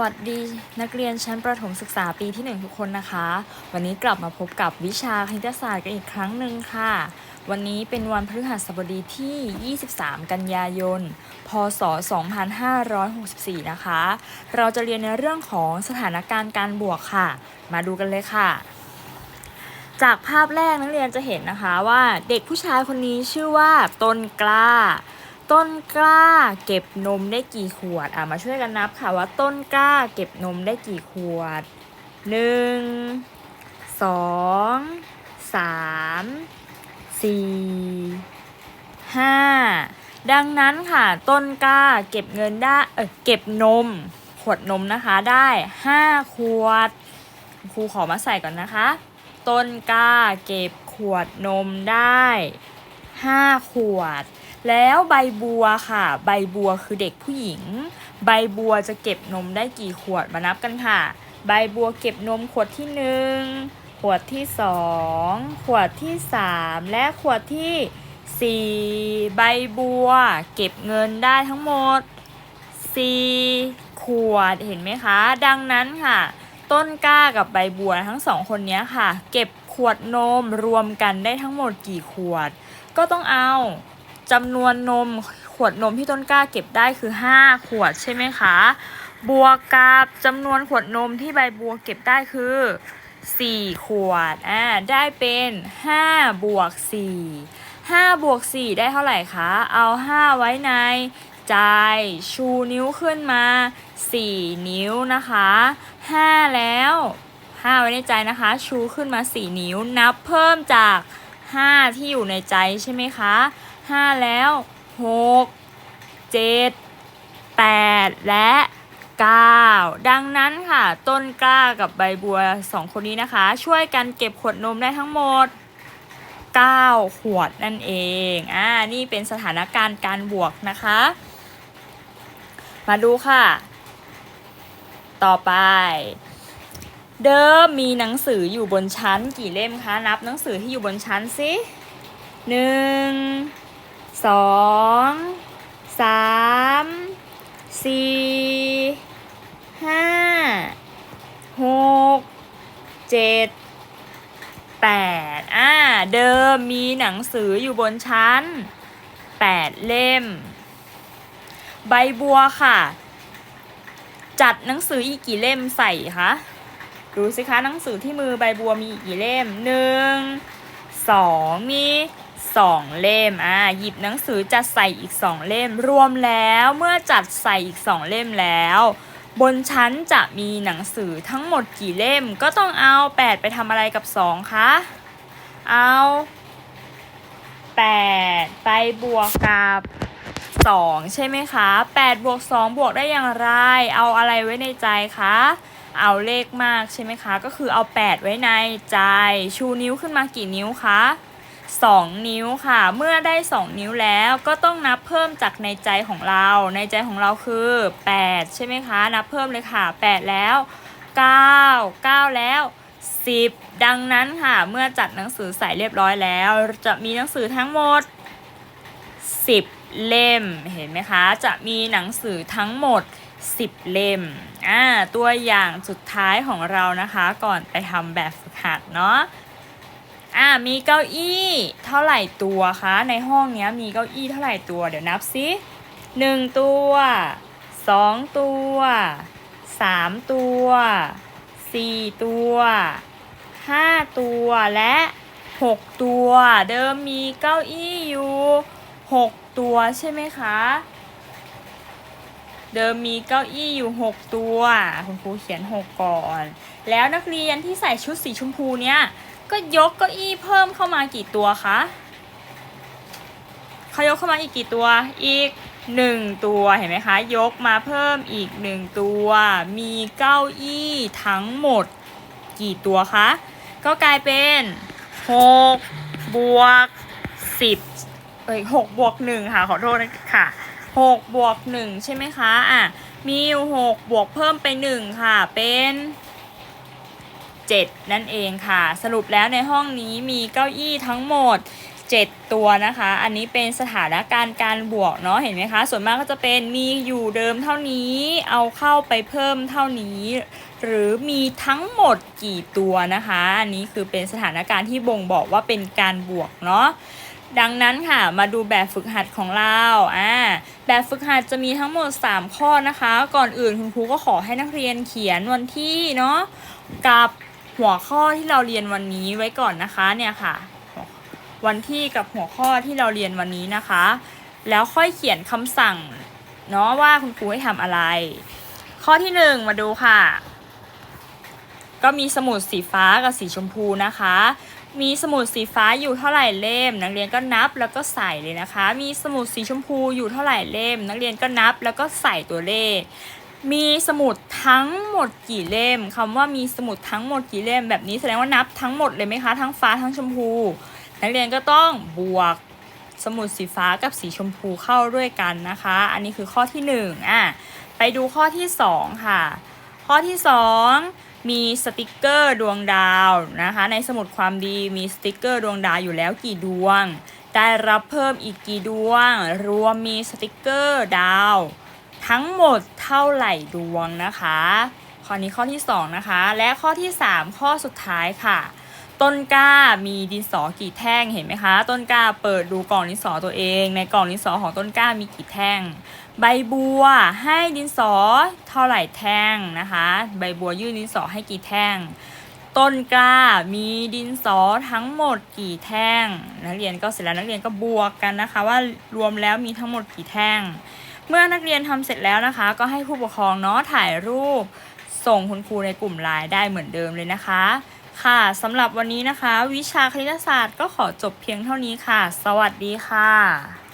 วัสดีนักเรียนชั้นประถมศึกษาปีที่ 1 ทุกคนนะคะ วันนี้กลับมาพบกับวิชาคณิตศาสตร์กันอีกครั้งหนึ่งค่ะ วันนี้เป็นวันพฤหัสบดีที่ 23 กันยายน พศ 2564 นะคะ เราจะเรียนในเรื่องของสถานการณ์การบวกค่ะ มาดูกันเลยค่ะ จากภาพแรกนักเรียนจะเห็นนะคะว่าเด็กผู้ชายคนนี้ชื่อว่าต้นกล้า ต้นกล้าเก็บนมได้กี่ขวด อะมาช่วยกันนับค่ะว่าต้นกล้าเก็บนมได้กี่ขวดหนึ่งสองสามสี่ห้าดังนั้นค่ะต้นกล้าเก็บเงินได้เออเก็บนม ขวดนมนะคะได้ห้าขวด ครูขอมาใส่ก่อนนะคะ ต้นกล้าเก็บขวดนมได้ห้าขวด แล้วใบบัวค่ะ ใบบัวคือเด็กผู้หญิง ใบบัวจะเก็บนมได้กี่ขวดมานับกันค่ะ ใบบัวเก็บนมขวดที่หนึ่งขวดที่สองขวดที่สามและขวดที่สี่ใบบัว เก็บเงินได้ทั้งหมดสี่ขวดเห็นไหมคะ ดังนั้นค่ะ ต้นกล้ากับใบบัวทั้งสองคนนี้ค่ะ เก็บขวดนมรวมกันได้ทั้งหมดกี่ขวด ก็ต้องเอา จำนวนนมขวดนมที่ต้นกล้าเก็บได้คือ 5 ขวดใช่ไหมคะ บวกกับจำนวนขวดนมที่ใบบัวเก็บได้คือ 4 ขวด อ่า ได้เป็น 5 บวก 4 5 บวก 4 ได้เท่าไหร่คะ เอา 5 ไว้ในใจ ชูนิ้วขึ้นมา 4 นิ้วนะคะ 5 แล้ว 5 ไว้ในใจนะคะ ชูขึ้นมา 4 นิ้ว นับเพิ่มจาก 5 ที่อยู่ในใจใช่ไหมคะ 5แล้ว6 7 8แปดและ9ดังนั้นค่ะ ต้นกล้ากับใบบัว2คนนี้นะคะ ช่วยกันเก็บขวดนมได้ทั้งหมด9ขวดนั่นเอง อ่า นี่เป็นสถานการณ์การบวกนะคะ มาดูค่ะ ต่อไป เดิมมีหนังสืออยู่บนชั้นกี่เล่มคะ นับหนังสือที่อยู่บนชั้นสิหนึ่ง สองสามสี่ห้าหกเจ็ดแปดอ่าเดิมมีหนังสืออยู่บนชั้นแปดเล่ม ใบบัวค่ะ จัดหนังสืออีกกี่เล่มใส่คะดูสิคะหนังสือที่มือใบบัวมีอีกกี่เล่มหนึ่งสองมี สองเล่ม อ่า หยิบหนังสือจัดใส่อีกสองเล่ม รวมแล้วเมื่อจัดใส่อีกสองเล่มแล้ว บนชั้นจะมีหนังสือทั้งหมดกี่เล่ม ก็ต้องเอา 8 ไปทำอะไรกับ 2 คะ เอา 8 ไปบวกกับ 2 ใช่ไหมคะ 8 บวก 2 บวกได้อย่างไร เอาอะไรไว้ในใจคะเอาเลขมากใช่ไหมคะ ก็คือเอา 8 ไว้ในใจ ชูนิ้วขึ้นมากี่นิ้วคะ 2 นิ้วค่ะ เมื่อได้ 2 นิ้วแล้วก็ต้องนับเพิ่มจากในใจของเรา ในใจของเราคือ 8 ใช่ไหมคะ นับเพิ่มเลยค่ะ 8 แล้ว 9 9 แล้ว 10 ดังนั้นค่ะ เมื่อจัดหนังสือใส่เรียบร้อยแล้ว จะมีหนังสือทั้งหมด 10 เล่ม เห็นไหมคะ จะมีหนังสือทั้งหมด 10 เล่ม อ่า ตัวอย่างสุดท้ายของเรานะคะ ก่อนไปทำแบบฝึกหัดเนาะ อ่ามีเก้าอี้เท่าไหร่ตัวคะ ในห้องเนี้ยมีเก้าอี้เท่าไหร่ตัว เดี๋ยวนับซิหนึ่งตัวสองตัวสามตัวสี่ตัวห้าตัวและหกตัว เดิมมีเก้าอี้อยู่หกตัวใช่ไหมคะ เดิมมีเก้าอี้อยู่6ตัว คุณครูเขียน6ก่อน แล้วนักเรียนที่ใส่ชุดสีชมพูเนี้ย ก็ยกเก้าอี้เพิ่มเข้ามากี่ตัวคะเขายกเข้ามาอีกกี่ตัว อีก1ตัวเห็นไหมคะ ยกมาเพิ่มอีก1ตัว มีเก้าอี้ทั้งหมดกี่ตัวคะ ก็กลายเป็น6บวก10เอ้ย6บวก1ค่ะ ขอโทษนะค่ะ6บวก1ใช่ไหมคะ อะ มีอยู่6บวกเพิ่มไป1ค่ะ เป็น 7 นั่นเองค่ะ สรุปแล้วในห้องนี้มีเก้าอี้ทั้งหมด 7 ตัวนะคะ อันนี้เป็นสถานการณ์การบวกเนาะเห็นไหมคะ ส่วนมากก็จะเป็นมีอยู่เดิมเท่านี้เอาเข้าไปเพิ่มเท่านี้หรือมีทั้งหมดกี่ตัวนะคะ อันนี้คือเป็นสถานการณ์ที่บ่งบอกว่าเป็นการบวกเนาะดังนั้นค่ะมาดูแบบฝึกหัดของเราอ่าแบบฝึกหัดจะมีทั้งหมด 3 ข้อนะคะ ก่อนอื่นคุณครูก็ขอให้นักเรียนเขียนวันที่เนาะกับ หัวข้อที่เราเรียนวันนี้ไว้ก่อนนะคะเนี่ยค่ะ วันที่กับหัวข้อที่เราเรียนวันนี้นะคะ แล้วค่อยเขียนคำสั่งเนาะว่าคุณครูให้ทำอะไร ข้อที่หนึ่งมาดูค่ะ ก็มีสมุดสีฟ้ากับสีชมพูนะคะ มีสมุดสีฟ้าอยู่เท่าไหร่เล่ม นักเรียนก็นับแล้วก็ใส่เลยนะคะ มีสมุดสีชมพูอยู่เท่าไหร่เล่ม นักเรียนก็นับแล้วก็ใส่ตัวเลข มีสมุดทั้งหมดกี่เล่มคำว่ามีสมุดทั้งหมดกี่เล่มแบบนี้แสดงว่านับทั้งหมดเลยไหมคะ ทั้งฟ้าทั้งชมพู นักเรียนก็ต้องบวกสมุดสีฟ้ากับสีชมพูเข้าด้วยกันนะคะ อันนี้คือข้อที่หนึ่งอะไปดูข้อที่สองค่ะ ข้อที่สองมีสติกเกอร์ดวงดาวนะคะ ในสมุดความดีมีสติกเกอร์ดวงดาวอยู่แล้วกี่ดวง ได้รับเพิ่มอีกกี่ดวง รวมมีสติกเกอร์ดาว ทั้งหมดเท่าไหร่ดวงนะคะ ข้อนี้ข้อที่ 2 นะคะ และข้อที่ 3 ข้อสุดท้ายค่ะ ต้นกล้ามีดินสอกี่แท่งเห็นไหมคะ ต้นกล้าเปิดดูกล่องดินสอตัวเอง ในกล่องดินสอของต้นกล้ามีกี่แท่ง ใบบัวให้ดินสอเท่าไหร่แท่งนะคะ ใบบัวยื่นดินสอให้กี่แท่งต้นกล้ามีดินสอทั้งหมดกี่แท่ง นักเรียนก็เสร็จแล้วนักเรียนก็บวกกันนะคะ ว่ารวมแล้วมีทั้งหมดกี่แท่ง เมื่อนักเรียนทำเสร็จแล้วนะคะ ก็ให้ผู้ปกครองเนาะถ่ายรูป ส่งคุณครูในกลุ่มไลน์ได้เหมือนเดิมเลยนะคะ ค่ะสำหรับวันนี้นะคะ วิชาคณิตศาสตร์ก็ขอจบเพียงเท่านี้ค่ะ สวัสดีค่ะ